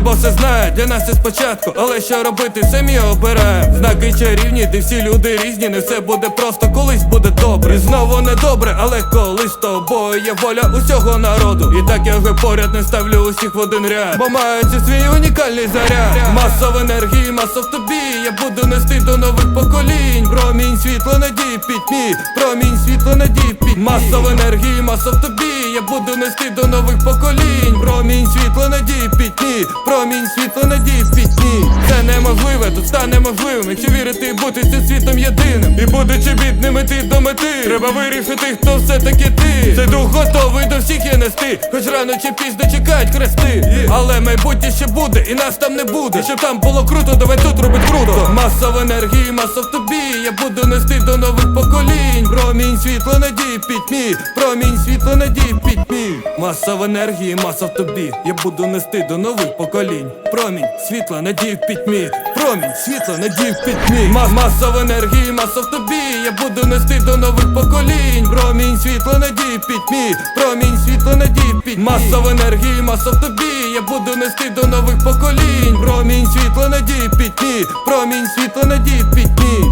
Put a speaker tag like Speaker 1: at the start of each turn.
Speaker 1: бо все знає, для нас це спочатку, але що робити, самі обираємо Знаки чарівні, де всі люди різні, не все буде просто, колись буде добре. І знову не добре, але колись з тобою є воля усього народу. І так я вже поряд не ставлю усіх в один ряд, бо маючи свій унікальний заряд. Маса в енергії, маса в тобі. Я буду нести до нових поколінь. Промінь світло надії пітьмі, промінь світло надії пітьмі. Маса в енергії, маса в тобі. Я буду нести до нових поколінь. Промінь світло надії пітьмі, промінь світло надії пітьмі. Неможливе, тут стане можливим, якщо вірити і бути цим світом єдиним. І будучи бідним іти до мети, треба вирішити, хто все-таки ти. Цей дух готовий до всіх є нести, хоч рано чи пізно чекають хрести. Але майбутнє ще буде, і нас там не буде. Щоб там було круто, давай тут робить круто. Маса в енергії, маса в тобі. Я буду нести до нових поколінь. Промінь світло надії пітьмі, промінь світло надії пітьмі. Маса в енергії, маса в тобі. Я буду нести до нових поколінь. Промінь світла надії в пітьмі, промінь світла надії в пітьмі. Ма- маса в енергії, маса в тобі. Я буду нести до нових поколінь. Промінь світла надії в пітьмі, промінь світла надії в пітьмі. Маса в енергії, маса в тобі. Я буду нести до нових поколінь. Промінь світла надії в пітьмі, промінь світла надії в пітьмі.